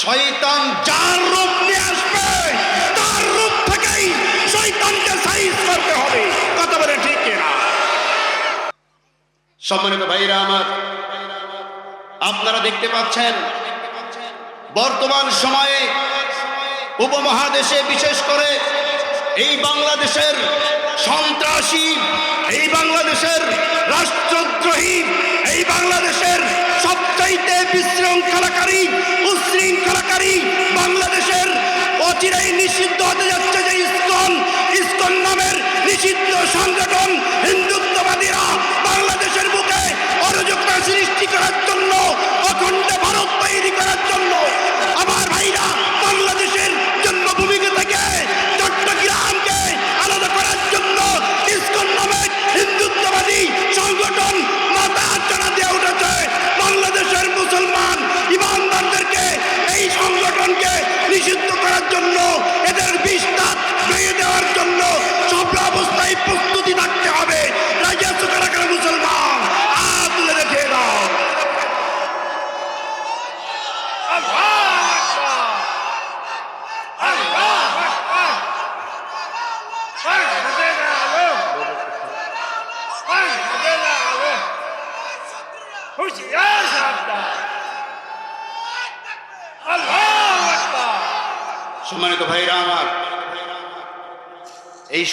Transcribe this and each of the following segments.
শয়তান যার রূপ নিয়ে আসবে, তার রূপ থেকেই শয়তানকে সাইজ করতে হবে। কথা বলে ঠিক কিনা? সম্মানিত ভাইরা আমার, আপনারা দেখতে পাচ্ছেন, বর্তমান সময়ে উপমহাদেশে বিশেষ করে এই বাংলাদেশের সন্ত্রাসী, এই বাংলাদেশের রাষ্ট্রদ্রোহী, এই বাংলাদেশের সবচাইতে বিশৃঙ্খলাকারী, উশৃঙ্খলাকারী বাংলাদেশের অচিরেই নিষিদ্ধ হতে যাচ্ছে যে ইস্কন ইস্কন নামের নিষিদ্ধ সংগঠন হিন্দুত্ববাদীরা বাংলাদেশের বুকে অরাজকতা সৃষ্টি করার জন্য, অখণ্ড ভারত তৈরি করার জন্য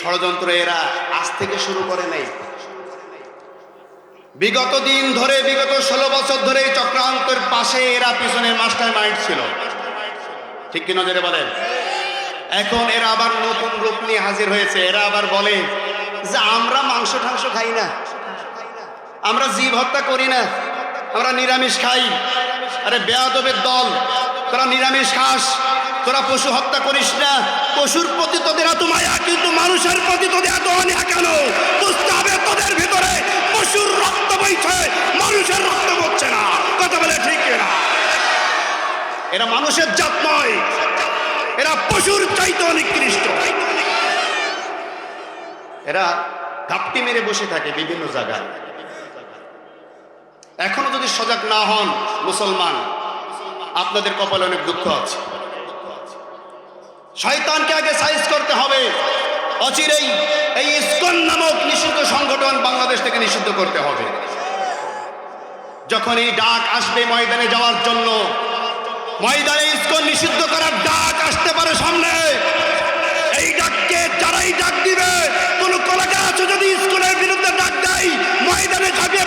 ষড়যন্ত্র এরা আজ থেকে শুরু করে নেই। বিগত দিন ধরে, বিগত ষোলো বছর ধরে চক্রান্তের পাশে এরা পিছনের মাস্টার মাইন্ড ছিল। ঠিক কি নজরে বলেন? এখন এরা আবার নতুন রূপ নিয়ে হাজির হয়েছে। এরা আবার বলে যে, আমরা মাংস ঠাংস খাই না। আমরা জীব হত্যা করি না। আমরা নিরামিষ খাই। আরে বেয়াদবের দল, তোরা নিরামিষ খাস। তোরা পশু হত্যা করিস না। পশুর প্রতি তোদের এত মায়া, কিন্তু মানুষের প্রতি তোদের এত অনিয়া কেন? বুঝতে হবে তোদের ভিতরে পশুর রক্ত বইছে, মানুষের রক্ত বচ্ছে না। কথা বলে ঠিক না এরা মানুষের জাত নয়, এরা পশুর চাইতে নিকৃষ্ট এরা ঘাপটি মেরে বসে থাকে বিভিন্ন জায়গায়। এখনও যদি সজাগ না হন মুসলমান, আপনাদের কপালে অনেক দুঃখ আছে। শয়তানকে আগে সাইজ করতে হবে। অচিরেই এই ইস্কন নামক নিষিদ্ধ সংগঠন বাংলাদেশ থেকে নিষিদ্ধ করতে হবে। যখন এই ডাক আসবে ময়দানে যাওয়ার জন্য, ময়দানে ইস্কন নিষিদ্ধ করার ডাক আসতে পারে সামনে। এই ডাককে যারাই ডাক দিবে, কোন কলাকা আছে যদি ইস্কনের বিরুদ্ধে ডাক দেয়, ময়দানে ঝাঁপিয়ে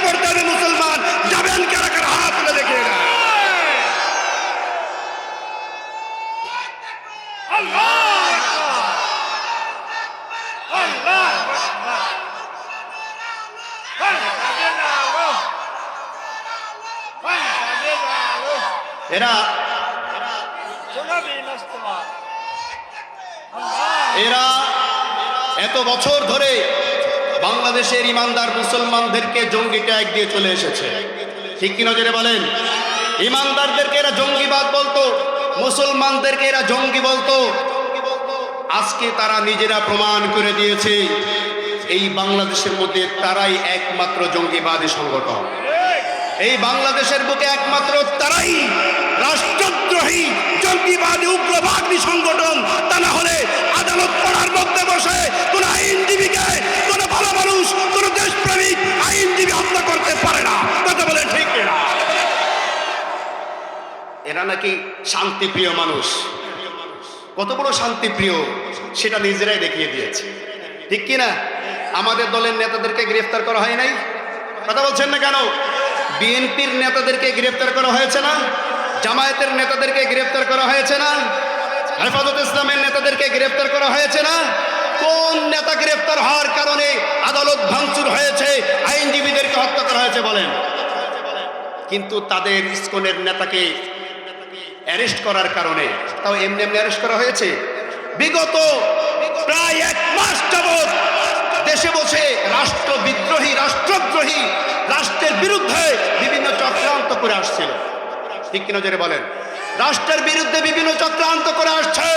এরা এরা এত বছর ধরে বাংলাদেশের ইমানদার মুসলমানদেরকে জঙ্গি ট্যাগ দিয়ে চলে এসেছে। ঠিক কি নজরে বলেন? ইমানদারদেরকে এরা জঙ্গিবাদ বলতো, মুসলমানদেরকে এরা জঙ্গি বলতো। আজকে তারা নিজেরা প্রমাণ করে দিয়েছে, এই বাংলাদেশের মধ্যে তারাই একমাত্র জঙ্গিবাদী সংগঠন। এই বাংলাদেশের বুকে একমাত্র তারাই রাষ্ট্রদ্রোহী জঙ্গিবাদী উগ্রবাদী সংগঠন, তা না হলে আদালত পড়ার মধ্যে বসে কোন আইনজীবীকে, কোন ভালো মানুষ, কোন দেশপ্রেমিক আইনজীবী হত্যা করতে পারে না। কথা বলে ঠিক না এরা নাকি শান্তিপ্রিয় মানুষ। কত বড় শান্তিপ্রিয়, সেটা নিজেরাই দেখিয়ে দিয়েছে। ঠিক কি না আমাদের দলের নেতাদেরকে গ্রেফতার করা হয় নাই? কথা বলছেন না কেন? বিএনপির নেতাদেরকে গ্রেফতার করা হয়েছে না? জামায়াতের নেতাদেরকে গ্রেফতার করা হয়েছে না? হেফাজত ইসলামের নেতাদেরকে গ্রেফতার করা হয়েছে না? কোন নেতা গ্রেফতার হওয়ার কারণে আদালত ভাঙচুর হয়েছে? আইনজীবীদেরকে হত্যা করা হয়েছে বলেন। কিন্তু তাদের ইস্কনের নেতাকে অ্যারেস্ট করার কারণে, তাও এমনি এমনি অ্যারেস্ট করা হয়েছে। বিগত প্রায় এক মাস যাবৎ দেশে বসে রাষ্ট্র বিদ্রোহী, রাষ্ট্রদ্রোহী, রাষ্ট্রের বিরুদ্ধে বিভিন্ন চক্রান্ত করে আসছিল। ঠিক কিনা জেরে বলেন। রাষ্ট্রের বিরুদ্ধে বিভিন্ন চক্রান্ত করে আসছে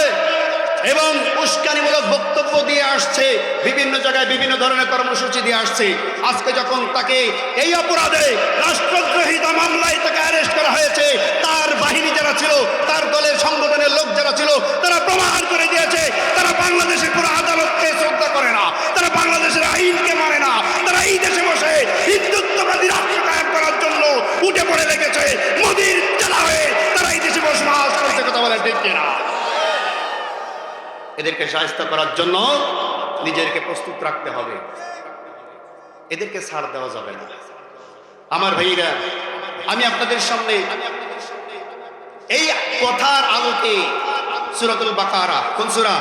এবং উস্কানিমূলক বক্তব্য দিয়ে আসছে, বিভিন্ন জায়গায় বিভিন্ন ধরনের কর্মসূচি দিয়ে আসছে। আজকে যখন তাকে এই অপরাধে রাষ্ট্রগ্রহিত মামলায় তাকে অ্যারেস্ট করা হয়েছে, তার বাহিনী যারা ছিল, তার দলের সংগঠনের লোক যারা ছিল, তারা প্রমাণ করে দিয়েছে, তারা বাংলাদেশের পুরো আদালতকে শ্রদ্ধা করে না, তারা বাংলাদেশের আইনকে মানে না, তারা এই দেশে বসে হিন্দুত্ববাদী রাষ্ট্র কায়ম করার জন্য উঠে পড়ে লেগেছে, মোদীর এদেরকে সাহায্য করার জন্য নিজেকে প্রস্তুত রাখতে হবে। এদেরকে ছাড় দেওয়া যাবে না। আমার ভাইরা আমি আপনাদের সামনে এই কথার আলোকে বাকারা, কোন সুরা?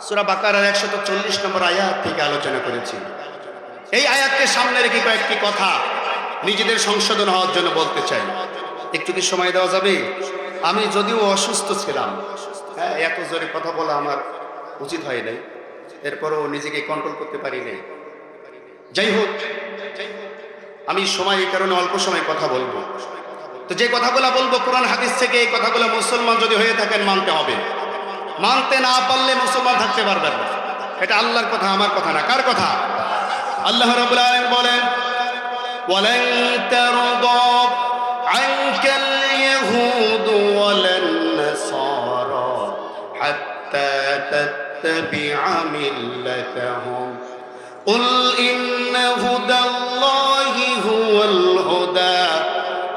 সুরা বাকারার একশত চল্লিশ নম্বর আয়াত থেকে আলোচনা করেছি। এই আয়াতকে সামনে রেখে কয়েকটি কথা নিজেদের সংশোধন হওয়ার জন্য বলতে চাই। একটু কি সময় দেওয়া যাবে? আমি যদিও অসুস্থ ছিলাম হ্যাঁ এত জোরে কথা বলা আমার উচিত হয় নাই, এরপরও নিজেকে কন্ট্রোল করতে পারি নাই। যাই হোক, আমি সময় এই কারণে অল্প সময় কথা বলব। তো যে কথাগুলো বলব, কোরআন, হাদিস থেকে এই কথাগুলো মুসলমান যদি হয়ে থাকেন, মানতে হবে। মানতে না পারলে মুসলমান থাকতে পারবেন না। এটা আল্লাহর কথা, আমার কথা না। কার কথা? আল্লাহ রাবুল আলম বলেন বলেন تتبع ملتهم قل إن هدى الله هو الهدى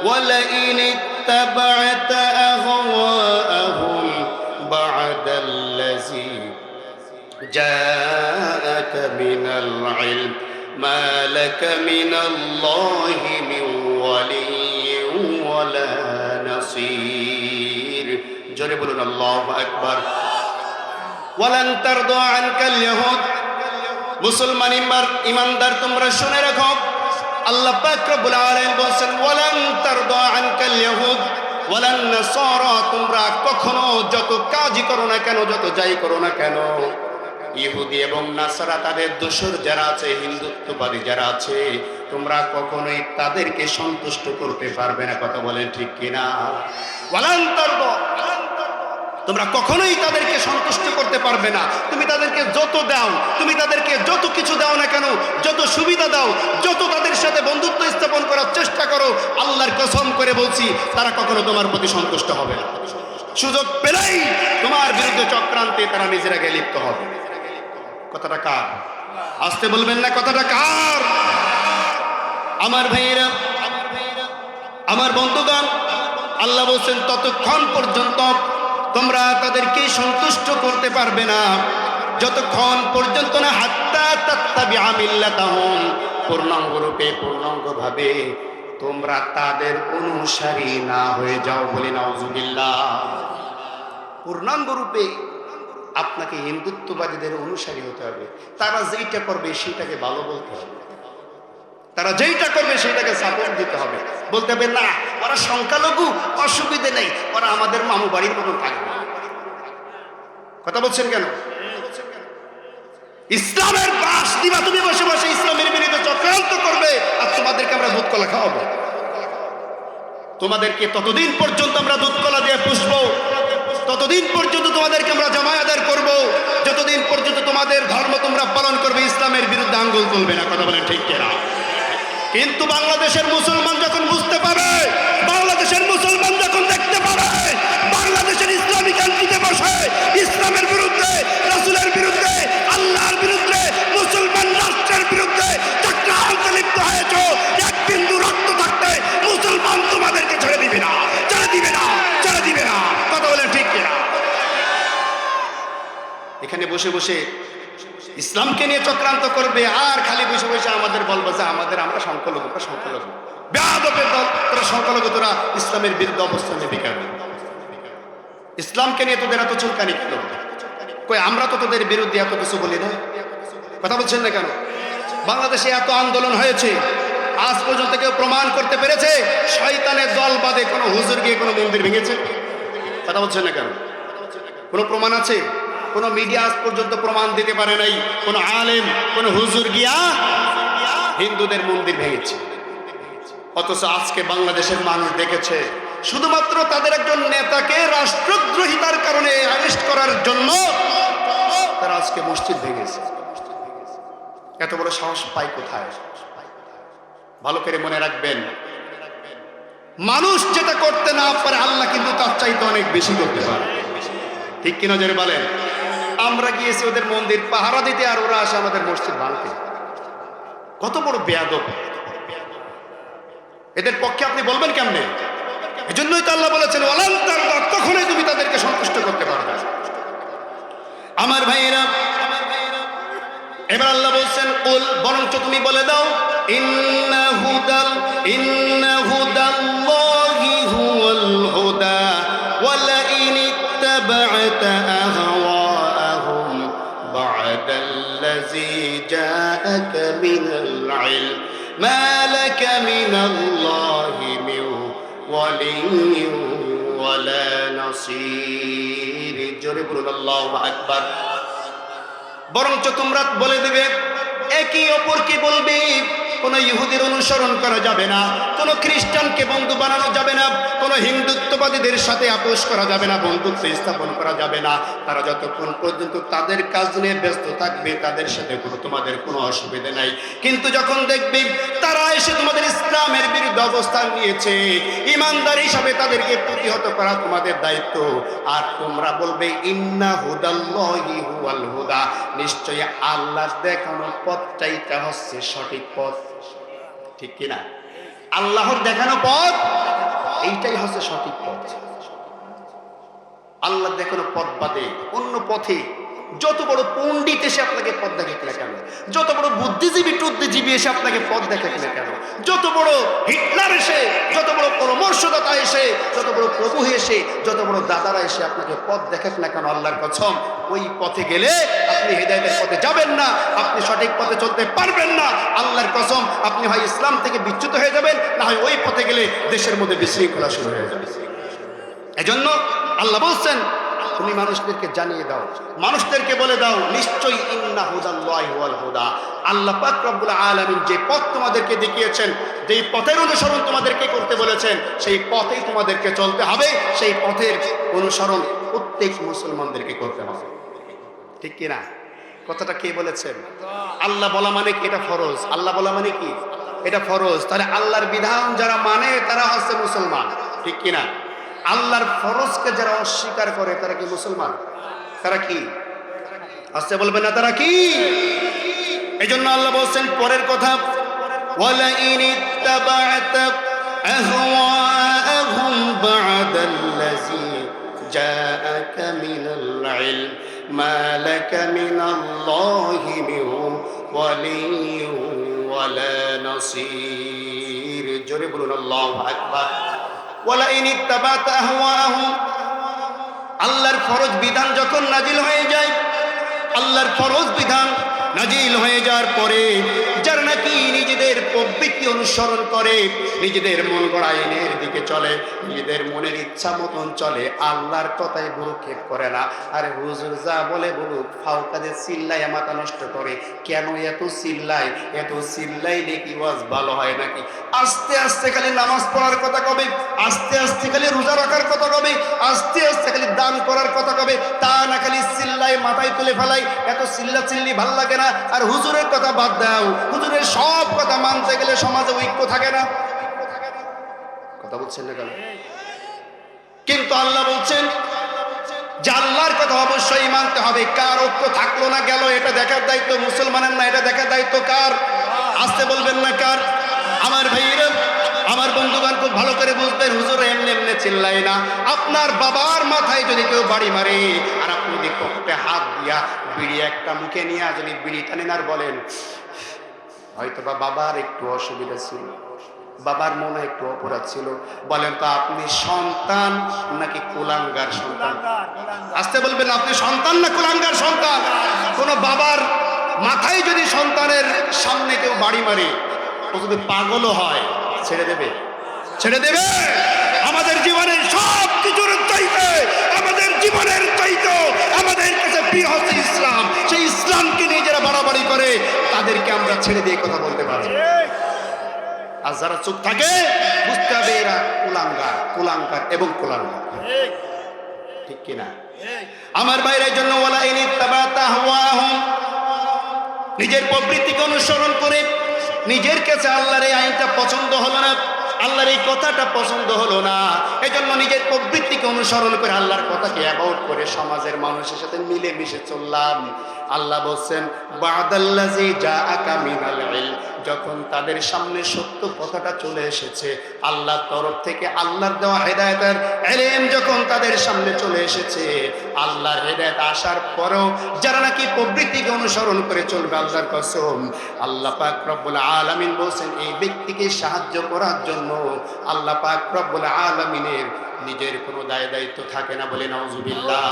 ولئن اتبعت أهواءهم بعد الذي جاءك من العلم. ما لك من الله من ولي ولا نصير. جرب لنا الله أكبر. ওয়ালান তারদা আনকাল ইহুদ মুসলমান ইমার ইমানদার, তোমরা শুনে রাখো। আল্লাহ পাক রব্বুল আলামিন বলেন ওয়ালান তারদা আনকাল ইহুদ ওয়ালান নাসারা, তোমরা কখনো যত কাজই করো না কেন, যত যাই করো না কেন, ইহুদি এবং নাসারা তাদের দোষর যারা আছে, হিন্দুত্ববাদী যারা আছে, তোমরা কখনোই তাদেরকে সন্তুষ্ট করতে পারবে না। কথা বলেন ঠিক কিনা? ওয়ালান তারদা তোমরা কখনোই তাদেরকে সন্তুষ্ট করতে পারবে না। তুমি তাদেরকে যত দাও, তুমি তাদেরকে যত কিছু দাও না কেন, যত সুবিধা দাও, যত তাদের সাথে বন্ধুত্ব স্থাপন করার চেষ্টা করো, আল্লাহর কসম করে বলছি, তারা কখনো তোমার প্রতি সন্তুষ্ট হবে না। সুযোগ পেলেই তোমার বিরুদ্ধে চক্রান্তে তারা নিজেরা গিয়ে লিপ্ত হবে। কথাটা কার? আসতে বলবেন না কথাটা কার? আমার ভাইয়েরা, আমার বন্ধুগণ, আল্লাহ বলছেন, ততক্ষণ পর্যন্ত তোমরা তাদেরকে সন্তুষ্ট করতে পারবে না। যতক্ষণ পর্যন্ত না হাত্তা তাত্তাবি আমিল্লাতাহুম পূর্ণাঙ্গ রূপে পূর্ণাঙ্গ ভাবে তোমরা তাদের অনুসারী না হয়ে যাও বলে নাউজুবিল্লাহ। পূর্ণাঙ্গ রূপে আপনাকে হিন্দুত্ববাদীদের অনুসারী হতে হবে। তারা যেইটা করবে সেইটাকে ভালো বলতে হবে। তারা যেইটা করবে সেইটাকে সাপোর্ট দিতে হবে। বলতে হবে, না, ওরা সংখ্যালঘু, অসুবিধে নেই, ওরা আমাদের মামু বাড়ির মতন থাকবে। কথা বলছেন কেন? ইসলামের বাস দিবা তুমি বসে বসে, ইসলামের বিরুদ্ধে চক্রান্ত করবে, আর তোমাদেরকে আমরা দুধ কলা খাওয়াবো। তোমাদেরকে ততদিন পর্যন্ত আমরা দুধ কলা দিয়ে পুষবো। ততদিন পর্যন্ত তোমাদেরকে আমরা জামায়াদার করব। যতদিন পর্যন্ত তোমাদের ধর্ম তোমরা পালন করবে, ইসলামের বিরুদ্ধে আঙ্গুল তুলবে না। কথা বলেন ঠিক কেনা? কিন্তু বাংলাদেশের মুসলমান যখন বুঝতে পারে, বাংলাদেশের মুসলমান যখন দেখতে পারে, বাংলাদেশের ইসলামী কান্ট্রিতে বসে ইসলামের বিরুদ্ধে, রাসুলের বিরুদ্ধে, আল্লাহর বিরুদ্ধে, মুসলমান রাষ্ট্রের বিরুদ্ধে চক্রান্ত লিপ্ত হয়েছ, এক বিন্দু রক্ত থাকতে মুসলমান তোমাদেরকে ছেড়ে দিবে না, ছেড়ে দিবে না, ছেড়ে দিবে না। কথা বলেন ঠিক কিনা? এখানে বসে বসে ইসলামকে নিয়ে চক্রান্ত করবে, আর খালি বসে বসে আমাদের বলব যে আমাদের আমরা সংখ্যালঘু বা সংখ্যালঘু বেয়াদবের দল, তোরা সংখ্যালঘু তোরা ইসলামের বিরুদ্ধে অবস্থান নেবে কেন ইসলামকে নিয়ে তোদের এত চুলকানি কেন? কই, আমরা তো তোদের বিরুদ্ধে এত কিছু বলি না? কথা বলছেন না কেন? বাংলাদেশে এত আন্দোলন হয়েছে, আজ পর্যন্ত কেউ প্রমাণ করতে পেরেছে শয়তানের দল বাদে কোনো হুজুর গিয়ে কোনো মন্দির ভেঙেছে? কথা বলছেন না কেন? কোনো প্রমাণ আছে? কোনো মিডিয়া আজ পর্যন্ত প্রমাণ দিতে পারে নাই। কোনো আলেম, কোনো হুজুর গিয়া হিন্দুদের মন্দির ভেঙেছে। অথচ আজকে বাংলাদেশের মানুষ দেখেছে, শুধুমাত্র তাদের একজন নেতাকে রাষ্ট্রদ্রোহিতার কারণে অ্যারেস্ট করার জন্য তারা আজকে মসজিদ ভেঙেছে। এত বড় সাহস পায় কোথায়? ভালো করে মনে রাখবেন, মানুষ যেটা করতে না পারে, আল্লাহ কিন্তু তার চাইতে অনেক বেশি করতে পারে। ঠিক কিনা জোরে বলেন? আমরা গিয়েছি ওদের মন্দির, পাহারা দিতে আর ওরা আসে আমাদের মসজিদ ভাঙতে কত বড় বেয়াদব। এদের পক্ষে আপনি বলবেন কেমনে? এজন্যই তো আল্লাহ বলেছেন অলান্তার তখনই তুমি তাদেরকে সন্তুষ্ট করতে পারবে। আমার ভাইয়েরা, এবার আল্লাহ বলছেন ওল বরঞ্চ তুমি বলে দাও, ইন্না হুদাল ইন্না হুদাল বা'দাল্লাযী جاءك من العلم ما لك من الله من ولي ولا نصير বলুন الله আকবার বরঞ্চ তোমরা বলে দেবে একই অপরকে বলবে কোন ইহুদির অনুসরণ করা যাবে না, কোন খ্রিস্টানকে বন্ধু বানানো যাবে না, কোন হিন্দুত্ববাদীদের সাথে আপোষ করা যাবে না, বন্ধুত্ব স্থাপন করা যাবে না। তারা যতক্ষণ পর্যন্ত তাদের কাজ নিয়ে ব্যস্ত থাকবে, তাদের সাথে কোনো তোমাদের কোনো অসুবিধা নাই। কিন্তু যখন দেখবে তারা এসে তোমাদের ইসলামের বিরুদ্ধে অবস্থান নিয়েছে, ইমানদার হিসাবে তাদেরকে প্রতিহত করা তোমাদের দায়িত্ব। আর তোমরা বলবে, ইন্না হুদাল্লাহি হুয়াল হুদা। নিশ্চয়ই আল্লাহ দেখানো পথটাই তা হচ্ছে সঠিক পথ। ঠিক কিনা? আল্লাহর দেখানো পথ, এইটাই হচ্ছে সঠিক পথ। আল্লাহ দেখানো পথ বাদে অন্য পথে যত বড় পণ্ডিত এসে আপনাকে পথ দেখাক না কেন? যত বড় বুদ্ধিজীবী, টুদ্ধিজীবী এসে আপনাকে পথ দেখাক না কেন? যত বড় হিটলার এসে, যত বড় পরামর্শদাতা এসে, যত বড় প্রভু এসে, যত বড় দাদারা এসে আপনাকে পথ দেখাক না কেন? আল্লাহর কসম ওই পথে গেলে আপনি হেদায়তের পথে যাবেন না, আপনি সঠিক পথে চলতে পারবেন না। আল্লাহর কসম আপনি হয় ইসলাম থেকে বিচ্যুত হয়ে যাবেন, না হয় ওই পথে গেলে দেশের মধ্যে বিশৃঙ্খলা শুরু হয়ে যাবে। এজন্য আল্লাহ বলছেন তুমি মানুষদেরকে জানিয়ে দাও মানুষদেরকে বলে দাও, নিশ্চয়ই ইন্না ওয়াল হুদা। আল্লাহ পাক আলামিন যে পথ তোমাদেরকে দেখিয়েছেন, যেই পথের অনুসরণ তোমাদেরকে করতে বলেছেন, সেই পথেই তোমাদেরকে চলতে হবে, সেই পথের অনুসরণ প্রত্যেক মুসলমানদেরকে করতে হবে। ঠিক কি না? কথাটা কে বলেছেন? আল্লাহ বলা মানে কি? এটা ফরজ। আল্লাহ বলা মানে কি? এটা ফরজ। তাহলে আল্লাহর বিধান যারা মানে তারা হচ্ছে মুসলমান। ঠিক কি না? আল্লাহর ফরজকে যারা অস্বীকার করে, তারা কি মুসলমান? তারা কি? আসতে বলবেন না, তারা কি? এই জন্য আল্লাহ বলছেন, পরের কথা জোরে বলুন, আল্লাহ আকবর। আল্লাহর ফরজ বিধান যখন নাজিল হয়ে যায় আল্লাহর ফরজ বিধান নাজিল হয়ে যাওয়ার পরে যারা নাকি নিজেদের প্রবৃত্তি অনুসরণ করে, নিজেদের মন গড়া আইনের দিকে চলে, নিজেদের মনের ইচ্ছা মতন চলে, আল্লাহর কথায় ভুরুক্ষেপ করে না। আরে হুজুর, যা বলে বলুক ফাউ কাজে চিল্লাই মাথা নষ্ট করে। কেন এত চিল্লাই এত চিল্লাই নাকি ওয়াজ ভালো হয় নাকি? আস্তে আস্তে খালি নামাজ পড়ার কথা কবে? আস্তে আস্তে খালি রোজা রাখার কথা কবে? আস্তে আস্তে খালি দান করার কথা কবে? তা না খালি চিল্লাই মাথায় তুলে ফেলাই। এত চিল্লা চিল্লি ভালো লাগে না। আর হুজুরের কথা বাদ দাও। হুজুরের সব কথা মানতে গেলে সমাজে ঐক্য থাকে না। কথা বলছেন না কেন? কিন্তু আল্লাহ বলছেন যে আল্লাহর কথা অবশ্যই মানতে হবে। কার ঐক্য থাকল না গেল, এটা দেখার দায়িত্ব মুসলমানের না, এটা দেখার দায়িত্ব কার? আসতে বলবেন না কার? আমার ভাইয়েরা, আমার বন্ধুগান খুব ভালো করে বুঝবেন, হুজুর এমনি এমনি চিল্লাই না। আপনার বাবার মাথায় যদি কেউ বাড়ি মারে, আর যদি পকেটে হাত দিয়া বিড়ি একটা মুখে নিয়ে যদি বিড়ি টানেন আর বলেন হয়তো বা বাবার একটু অসুবিধা ছিল, বাবার মনে একটু অপরাধ ছিল, বলেন তো আপনি সন্তান নাকি কুলাঙ্গার সন্তান? আসতে বলবেন, আপনি সন্তান না কুলাঙ্গার সন্তান? কোন বাবার মাথায় যদি সন্তানের সামনে কেউ বাড়ি মারে, ও যদি পাগলও হয়, ছেড়ে দেবে? ছেড়ে দেবে? আমাদের জীবনের সব কিছুর চাইতে আমাদের জীবনের চাইতে আমাদের কাছে প্রিয় হচ্ছে ইসলাম। সেই ইসলামকে নিয়ে যারা বাড়াবাড়ি করে, তাদেরকে আমরা ছেড়ে দিয়ে কথা বলতে পারি। আর যারা চুপ থাকে, বুঝতে হবে এরা কুলাঙ্গার কুলাঙ্গার এবং কুলাঙ্গার। ঠিক কিনা? আমার বাইরের জন্য ওলা ইনি নিজের প্রবৃত্তিকে অনুসরণ করে, নিজের কাছে আল্লাহর এই আইনটা পছন্দ হলো না। আল্লাহর এই কথাটা পছন্দ হলো না। এই জন্য নিজের প্রবৃত্তিকে অনুসরণ করে আল্লাহর কথাকে অ্যাবাউট করে সমাজের মানুষের সাথে মিলে মিশে চললাম। আল্লাহ বলছেন যখন তাদের সামনে সত্য কথাটা চলে এসেছে, আল্লাহর তরফ থেকে আল্লাহর দেওয়া হেদায়তের এলেম যখন তাদের সামনে চলে এসেছে, আল্লাহর হেদায়ত আসার পরেও যারা নাকি প্রবৃত্তিকে অনুসরণ করে চলবে আল্লাহর কসম, আল্লাহ পাক রব্বুল আলামিন বলছেন, এই ব্যক্তিকে সাহায্য করার জন্য আল্লাহ পাক রব্বুল আলামিনের নিজের কোনো দায় দায়িত্ব থাকে না বলে নওজুবিল্লাহ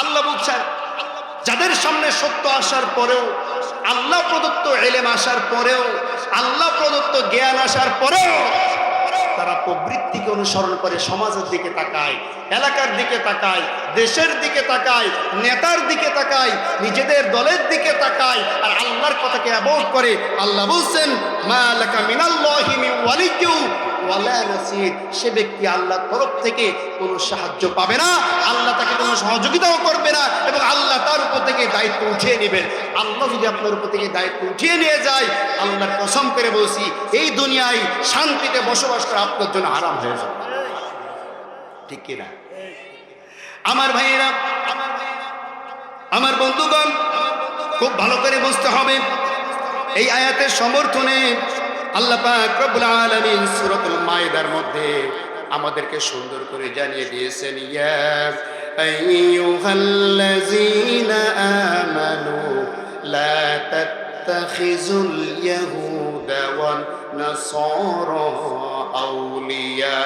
আল্লাহ বলছেন যাদের সামনে সত্য আসার পরেও, আল্লাহ প্রদত্ত এলেম আসার পরেও, আল্লাহ প্রদত্ত জ্ঞান আসার পরেও তারা প্রবৃত্তিকে অনুসরণ করে সমাজের দিকে তাকায়, এলাকার দিকে তাকায়, দেশের দিকে তাকায়, নেতার দিকে তাকায়, নিজেদের দলের দিকে তাকায় আর আল্লাহর কথাকে অ্যাভয়েড করে আল্লাহ বলছেন, মা সে ব্যক্তি আল্লাহর তরফ থেকে কোনো সাহায্য পাবে না, আল্লাহ তাকে কোনো সহযোগিতাও করবে না এবং আল্লাহ তার উপর থেকে দায়িত্ব উঠিয়ে নেবেন। আল্লাহ যদি আপনার উপর থেকে দায়িত্ব উঠিয়ে নিয়ে যায়, আল্লাহর কসম করে বলছি, এই দুনিয়ায় শান্তিতে বসবাস করা আপনার জন্য হারাম হয়ে যাবে। ঠিক কিনা? আমার ভাইয়েরা, আমার বন্ধুগণ, খুব ভালো করে বুঝতে হবে, এই আয়াতের সমর্থনে আল্লাহ পাক রব্বুল আলামিন সূরাতুল মাইদার মধ্যে আমাদেরকে সুন্দর করে জানিয়ে দিয়েছেন ইয়া আইয়ুহাল্লাযীনা আমানু লা তাত্তাখিজুল ইয়াহুদা ওয়ান নাসারা আউলিয়া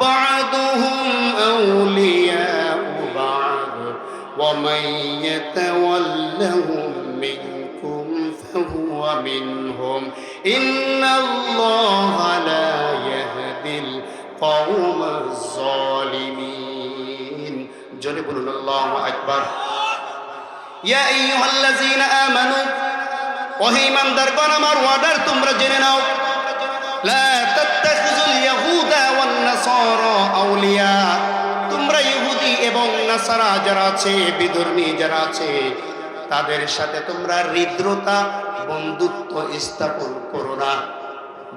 বা'দুহুম আউলিয়া বা'দ ওয়া মান ইয়াতাওয়াল্লাহুম মিনকুম ফাহুয়া মিনহুম إن الله لا يهدي القوم الظالمين جل بلون الله أكبر يا أيها الذين آمنوا وهي من دربان আমার ওয়ার্ডার তোমরা জেনে নাও لا تتخذوا اليهود والنصارى أولياء তোমরা ইহুদি এবং নাসারা যারা আছে বিধর্মী যারা আছে তাদের সাথে তোমরা হৃদ্রতা বন্ধুত্ব স্থাপন করো না।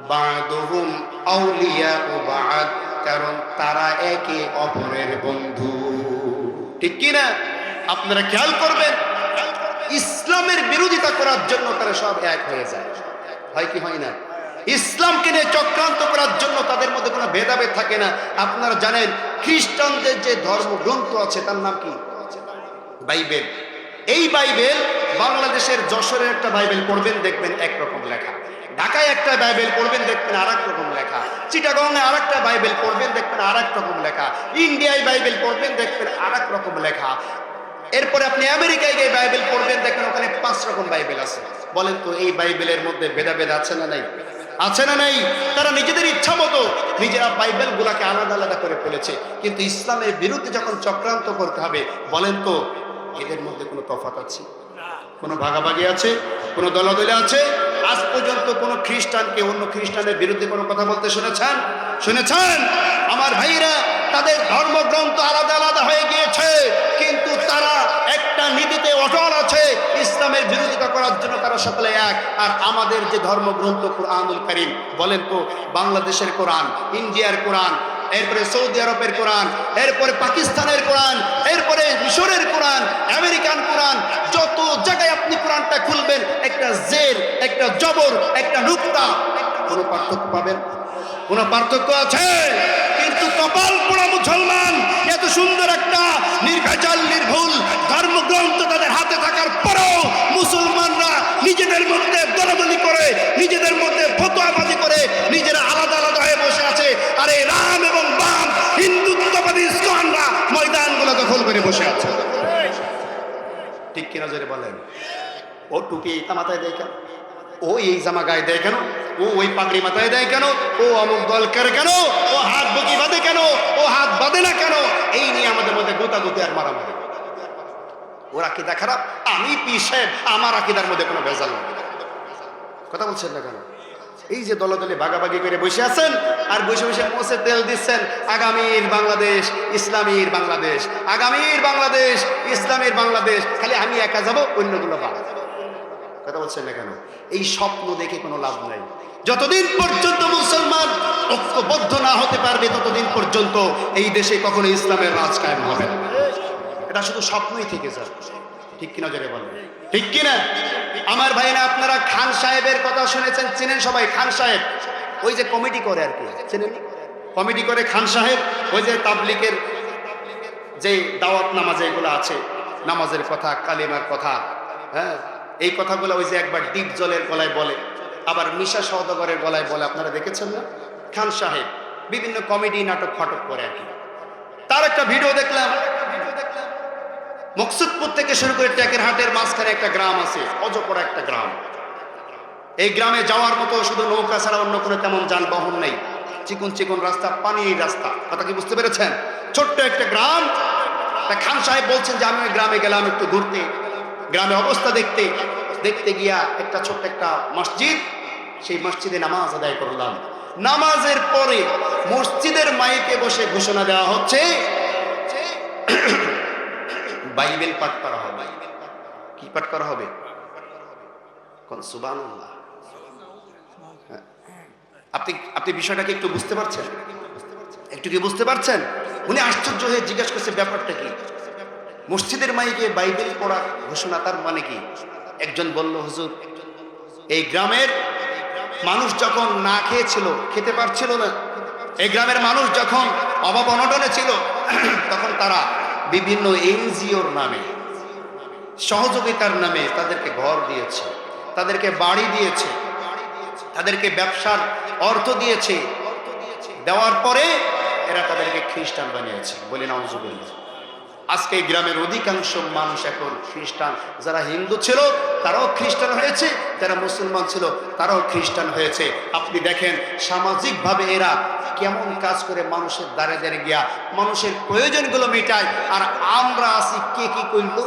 বাদুহুম আউলিয়া ও বাদ, কারণ তারা একে অপরের বন্ধু। ঠিক কি না? আপনারা খেয়াল করবেন, ইসলামের বিরোধিতা করার জন্য তারা সব এক হয়ে যায়। হয় কি হয় না? ইসলামকে নিয়ে চক্রান্ত করার জন্য তাদের মধ্যে কোনো ভেদাভেদ থাকে না। আপনারা জানেন, খ্রিস্টানদের যে ধর্মগ্রন্থ আছে, তার নাম কি? বাইবেল। এই বাইবেল বাংলাদেশের যশোরের একটা বাইবেল পড়বেন, দেখবেন একরকম লেখা। ঢাকায় একটা বাইবেল পড়বেন, দেখবেন আর রকম লেখা। চিটাগংয়ে আর একটা বাইবেল পড়বেন, দেখবেন আর রকম লেখা। ইন্ডিয়ায় বাইবেল পড়বেন, দেখবেন আর রকম লেখা। এরপরে আপনি আমেরিকায় গিয়ে বাইবেল পড়বেন, দেখবেন ওখানে পাঁচ রকম বাইবেল আছে। বলেন তো, এই বাইবেলের মধ্যে ভেদাভেদ আছে না নাই? আছে না নাই? তারা নিজেদের ইচ্ছা মতো নিজেরা বাইবেল গুলাকে আলাদা আলাদা করে ফেলেছে। কিন্তু ইসলামের বিরুদ্ধে যখন চক্রান্ত করতে হবে, বলেন তো এদের মধ্যে কোনো তফাত আছে? কোনো ভাগাভাগি আছে? কোনো দলাদলে আছে? আজ পর্যন্ত কোনো খ্রিস্টানকে অন্য খ্রিস্টানের বিরুদ্ধে কোনো কথা বলতে শুনেছেন? শুনেছেন? আমার ভাইরা তাদের ধর্মগ্রন্থ আলাদা আলাদা হয়ে গিয়েছে, কিন্তু তারা একটা নীতিতে অটল আছে, ইসলামের বিরোধিতা করার জন্য তারা সকলে এক। আর আমাদের যে ধর্মগ্রন্থ কোরআনুল করিম, বলেন তো, বাংলাদেশের কোরআন, ইন্ডিয়ার কোরআন এরপরে সৌদি আরবের কোরআন, এরপরে পাকিস্তানের কোরআন, এরপরে মিশরের কোরআন, আমেরিকান কোরআন, যত জায়গায় আপনি কোরআনটা খুলবেন, একটা জের, একটা জবর, একটা নুক্তা, কোনো পার্থক্য পাবেন? কোনো পার্থক্য আছে? কিন্তু কপাল পোড়া মুসলমান, এত সুন্দর একটা নির্ভেজাল, নির্ভুল ধর্মগ্রন্থ তাদের হাতে থাকার পরেও মুসলমানরা নিজেদের মধ্যে দলাদলি করে, নিজেদের মধ্যে ফতোয়াবাজি করে, নিজেরা আলাদা আলাদা হয়ে বসে আছে। আরে এই বসে আছে। ঠিক কিনা জোরে বলেন? ও টুপি এইটা মাথায় দেয় কেন? ও এই জামা গায়ে দেয় কেন? ও ওই পাগড়ি মাথায় দেয় কেন? ও অমুক দল করে কেন? ও হাত বুকি বাঁধে কেন? ও হাত বাঁধে না কেন? এই নিয়ে আমাদের মধ্যে গোতা গোতাগুতি আর মারামারি। ওর আকিদা খারাপ? আমি পিসেব আমার আকিদার মধ্যে কোনো ভেজাল নেই। কথা বলছেন না কেন? এই যে দলে দলে ভাগাভাগি করে বসে আছেন, আর বসে বসে মোসে তেল দিচ্ছেন, আগামীর বাংলাদেশ, ইসলামীর বাংলাদেশ, আগামীর বাংলাদেশ, ইসলামের বাংলাদেশ, খালি আমি একা যাব অন্যগুলো বাদ। কথা বলছেন না কেন? এই স্বপ্ন দেখে কোনো লাভ নাই। যতদিন পর্যন্ত মুসলমান ঐক্যবদ্ধ না হতে পারবে, ততদিন পর্যন্ত এই দেশে কখনো ইসলামের রাজ কায়েম হবে না। এটা শুধু স্বপ্নই থেকে যায়। ঠিক কিনা জোরে বলবে ঠিক কিনা? আমার ভাইরা আপনারা খান সাহেবের কথা শুনেছেন, চিনেন সবাই খান সাহেব? ওই যে কমিটি করে আর কি, চিনেন? কমিটি করে খান সাহেব, ওই যে তাবলিকের যে দাওয়াত নামাজ এগুলো আছে, নামাজের কথা, কালিমার কথা হ্যাঁ? এই কথাগুলো ওই যে একবার ডিপ জলের গলায় বলে, আবার মিশা সওদাগরের গলায় বলে, আপনারা দেখেছেন না? খান সাহেব বিভিন্ন কমেডি নাটক ফাটক করে আর কি। তার একটা ভিডিও দেখলাম মকসুদপুর থেকে শুরু করে ট্যাকের হাটের মাঝখানে একটা গ্রাম আছে, অজপড়া একটা গ্রাম। এই গ্রামে যাওয়ার মতো শুধু নৌকা ছাড়া অন্য কোনো তেমন যানবাহন নেই। চিকন চিকন রাস্তা, পানির রাস্তা। কথা কি বুঝতে পেরেছেন? ছোট্ট একটা গ্রাম। খান সাহেব বলছেন যে, আমি গ্রামে গেলাম একটু ঘুরতে। গ্রামে অবস্থা দেখতে। দেখতে গিয়া একটা ছোট্ট একটা মসজিদ। সেই মসজিদে নামাজ আদায় করলাম। নামাজের পরে মসজিদের মাইকে বসে ঘোষণা দেওয়া হচ্ছে বাইবেল পাঠ করা হবে। কি পাঠ করা হবে? কোন হ্যাঁ। আপনি আপনি বিষয়টাকে একটু বুঝতে পারছেন? একটু কি বুঝতে পারছেন? উনি আশ্চর্য হয়ে জিজ্ঞাসা করছে, ব্যাপারটা কি? মসজিদের মাইকে বাইবেল পড়া ঘোষণা তার মানে কি? একজন বলল, হুজুর, এই গ্রামের মানুষ যখন না খেয়েছিল, খেতে পারছিল না। এই গ্রামের মানুষ যখন অভাব অনটনে ছিল, তখন তারা বিভিন্ন এনজিওর নামে, সহযোগিতার নামে তাদেরকে ঘর দিয়েছে, তাদেরকে বাড়ি দিয়েছে, তাদেরকে ব্যবসার অর্থ দিয়েছে। দেওয়ার পরে এরা তাদেরকে খ্রিস্টান বানিয়েছে। বলি, নাউজুবিল্লাহ। আজকে এই গ্রামের অধিকাংশ মানুষ এখন খ্রিস্টান। যারা হিন্দু ছিল, তারাও খ্রিস্টান হয়েছে। যারা মুসলমান ছিল, তারাও খ্রিস্টান হয়েছে। আপনি দেখেন, সামাজিকভাবে এরা কেমন কাজ করে মানুষের দ্বারে দ্বারে গিয়া মানুষের প্রয়োজনগুলো মেটায়। আর আমরা আছি, কে কি করল?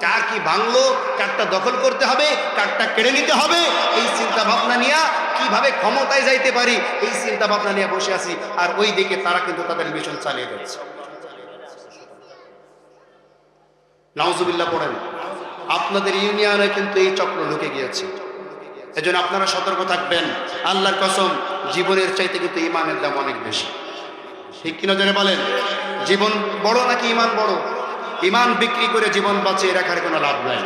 কার কি ভাঙলো? কারটা দখল করতে হবে, কারটা কেড়ে নিতে হবে। এই চিন্তা ভাবনা নিয়ে কীভাবে ক্ষমতায় যাইতে পারি? এই চিন্তা ভাবনা নিয়ে বসে আছি। আর ওই দিকে তারা কিন্তু তাদের মিশন চালিয়ে যাচ্ছে। নাউজুবিল্লাহ পড়েন। আপনাদের ইউনিয়নে কিন্তু এই চক্র ঢুকে গিয়েছে। এজন্য আপনারা সতর্ক থাকবেন। আল্লাহর কসম, জীবনের চাইতে কিন্তু ইমানের দাম অনেক বেশি। ঠিক কিনা জনে বলেন? জীবন বড় নাকি ইমান বড়? ইমান বিক্রি করে জীবন বাঁচিয়ে রাখার কোনো লাভ নাই।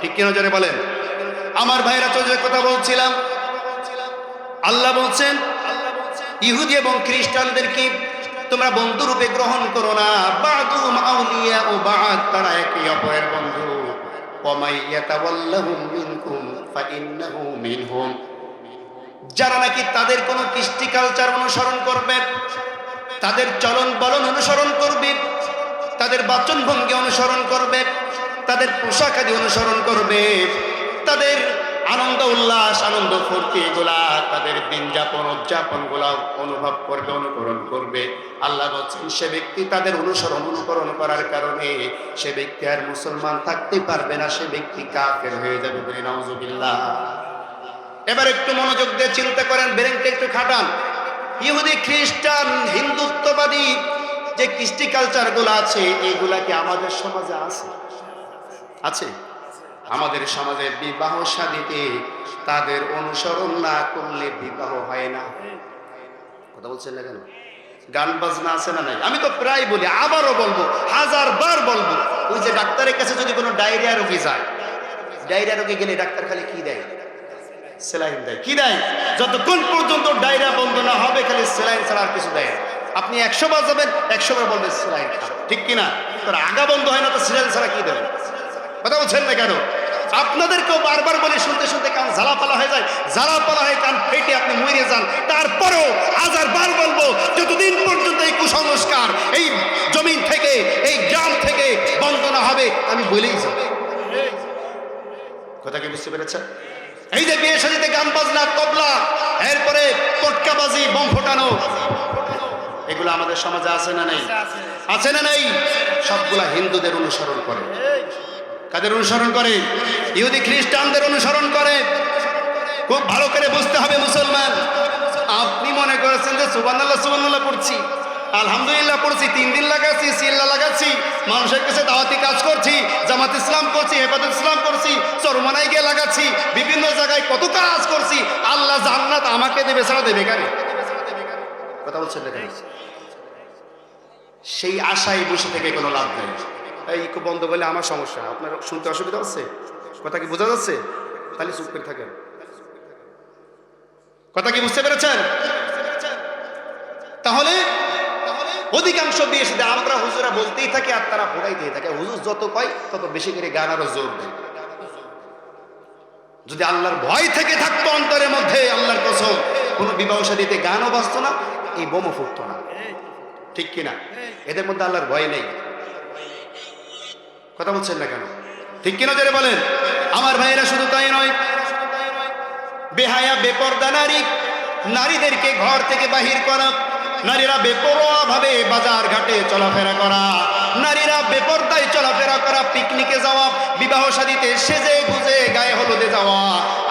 ঠিক কিনা জনে বলেন? আমার ভাইরা তো যে কথা বলছিলাম, আল্লাহ বলছেন, ইহুদি এবং খ্রিস্টানদেরকে তোমরা বন্ধু রূপে গ্রহণ করো না? বাদুম আউলিয়া ও বাদ, তারা একে অপরের বন্ধু। যারা নাকি তাদের কোনো কৃষ্টি কালচার অনুসরণ করবে, তাদের চলন বলন অনুসরণ করবে, তাদের বাচন ভঙ্গি অনুসরণ করবে, তাদের পোশাক আদি অনুসরণ করবে, তাদের আনন্দ, উল্লাস, আনন্দ, ফুর্তি, এগুলা তাদের দিন যাপন, উদযাপনগুলা অনুভব করবে, অনুকরণ করবে। আল্লাহ বলছেন, সে ব্যক্তি তাদের অনুসরণ, অনুকরণ করার কারণে সে ব্যক্তি আর মুসলমান থাকতে পারবে না, সে ব্যক্তি কাফের হয়ে যাবে বলে নওজুবিল্লাহ এবার একটু মনোযোগ দিয়ে চিন্তা করেন ব্রেনটা একটু খাটান। ইহুদি, খ্রিস্টান, হিন্দুত্ববাদী যে কৃষ্টি কালচারগুলো আছে এইগুলা কি আমাদের সমাজে আছে? আছে। আমাদের সমাজে বিবাহ শাদীতে তাদের অনুসরণ না করলে বিবাহ হয় না। কথা বলছেন না কেন? গান বাজনা আছে না নাই? আমি তো প্রায় বলি, আবারও বলব হাজার বার বলব, ওই যে ডাক্তারের কাছে যদি কোনো ডায়রিয়া রোগী যায়, ডায়রিয়া রোগী গেলে ডাক্তার খালি কি দেয়? সেলাইন দেয়। কি দেয়? যতক্ষণ পর্যন্ত ডায়রিয়া বন্ধ না হবে, খালি সেলাইন ছাড়া আর কিছু দেয়। আপনি একশো বার যাবেন, একশো বার বলবেন সেলাইন ঠিক কিনা? তোর আগা বন্ধ হয় না, তো সেলাইন ছাড়া কি দেবেন কথা বলছেন না কেন? আপনাদেরকেও বারবার বলে, শুনতে শুনতে কান জ্বালাপালা হয়ে যায়। জ্বালাপালা হয়ে কান ফেটে আপনি মরে যান। তারপরেও হাজার বার বলব, যতদিন পর্যন্ত এই কুসংস্কার, এই জমিন থেকে, এই গ্রাম থেকে বন্ধ না হবে, আমি বলেই যাব। কথা কি বুঝতে পেরেছেন? এই যে বিয়ে সাজিতে গান বাজনা, তবলা, এরপরে পটকাবাজি, বম ফোটানো, এগুলো আমাদের সমাজে আছে না নেই? আছে না নেই? সবগুলা হিন্দুদের অনুসরণ করে। কাদের অনুসরণ করে? ইহুদি খ্রিস্টানদের অনুসরণ করে। খুব ভালো করে বুঝতে হবে মুসলমান। আপনি মনে করেছেন যে সুবানাল্লাহ সুবানাল্লাহ পড়ছি। আলহামদুলিল্লাহ পড়ছি, তিন দিন লাগাচ্ছি, সিল্লা লাগাচ্ছি, মানুষের কাছে দাওয়াতি কাজ করছি, জামাত ইসলাম করছি, হেফাজত ইসলাম করছি, চরমানায় গিয়ে লাগাচ্ছি, বিভিন্ন জায়গায় কত কাজ করছি, আল্লাহ জান্নাত আমাকে দেবে ছাড়া দেবে কারে? কথা বলছেন সেই আশায় বসে থেকে কোনো লাভ নেই। এই খুব বন্ধ করলে আমার সমস্যা আপনার শুনতে অসুবিধা হচ্ছে? কথা কি বোঝা যাচ্ছে? তাহলে চুপ করে থাকেন। কথা কি বুঝতে পেরেছেন? তাহলে অধিকাংশ বিয়ে সাথে আমরা হুজুরা বলতেই থাকি আর তারা ফোটাইতেই থাকে। হুজুর যত কয়, তত বেশি করে গান আরও জোর দেয়। যদি আল্লাহর ভয় থেকে থাকতো অন্তরের মধ্যে, আল্লাহর কসম, কোনো বিবাহ সাদীতে গানও বাজতো না, এই বোমও ফুটতো না। ঠিক কিনা? এদের মধ্যে আল্লাহর ভয় নেই। কথা বলছেন না কেন? ঠিক কিনা যারা বলেন? আমার ভাইয়েরা শুধু তাই নয়, বেহায়া, বেপর্দা নারী, নারীদেরকে ঘর থেকে বাহির করা, নারীরা বেপরোয়া ভাবে বাজার ঘাটে চলাফেরা করা, নারীরা বেপর্দায় চলাফেরা করা, পিকনিকে যাওয়া, বিবাহ শাদীতে সেজে গুজে গায়ে হলুদে যাওয়া,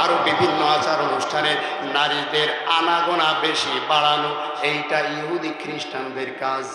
আরও বিভিন্ন আচার অনুষ্ঠানে নারীদের আনাগোনা বেশি বাড়ানো, এইটা ইহুদি খ্রিস্টানদের কাজ।